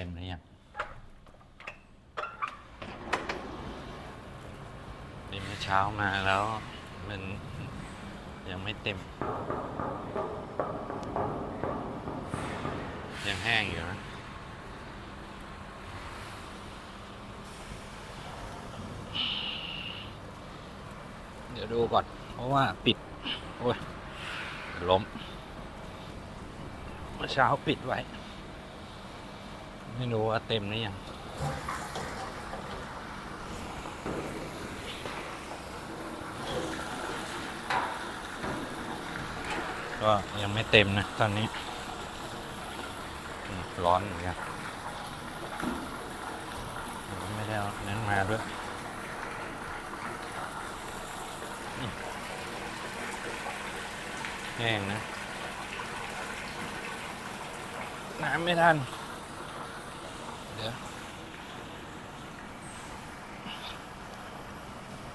เต็มหรือยังนี่เมื่อเช้ามาแล้วมันยังไม่เต็ม ยังแห้งอยู่นะเดี๋ยวดูก่อน เพราะว่าปิด โอ้ยล้มเมื่อเช้าปิดไว้ ไม่รู้ว่าเต็มหรือยังก็ยังไม่เต็มนะ ตอนนี้ ร้อนเหมือนกันไม่ได้เอานั้นมาด้วยแห้งนะ น้ำไม่ทัน เดี๋ยว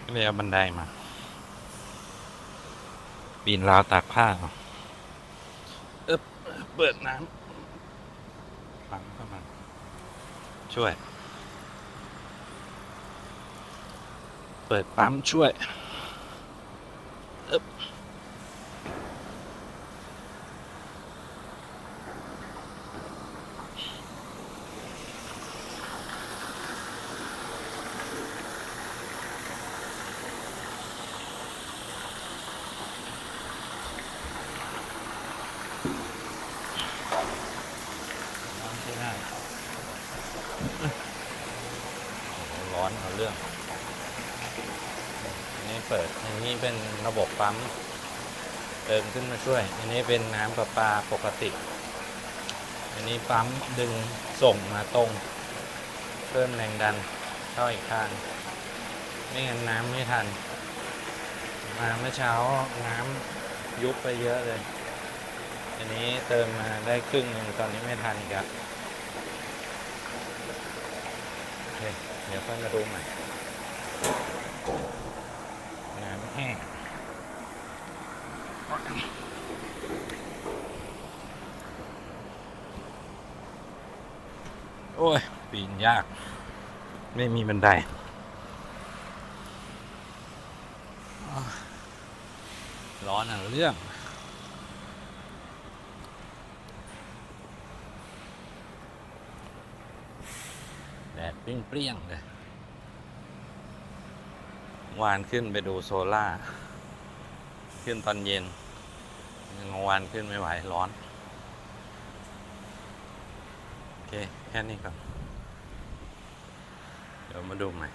ก็เลยเอาบันไดมา ปีนราวตากผ้าเอาเอ๊บเปิดน้ำฟังเข้ามาช่วย เปิดปั๊มช่วยเอ๊บน้ำใช่ได้โอ้โหร้อน เอาเรื่องอันนี้เปิดอันนี้เป็นระบบปั๊มเติมขึ้นมาช่วย อันนี้เป็นน้ำประปาปกติ อันนี้ปั๊มดึงส่งมาตรง เพิ่มแรงดันเข้าอีกทางไม่งั้นน้ำไม่ทัน มาเมื่อเช้าน้ำยุบไปเยอะเลย อันนี้เติมมาได้ครึ่งหนึ่งตอนนี้ไม่ทันอีกอะโอเค เดี๋ยวค่อยมาดูใหม่ น้ำแห้งโอ้ย ปีนยาก ไม่มีบันไดร้อนอะเรื่อง ดดเปรี้ยงๆเลยวานขึ้นไปดูโซล่า ขึ้นตอนเย็นยังวานขึ้นไม่ไหว ร้อน โอเค แค่นี้ก่อน เดี๋ยวมาดูใหม่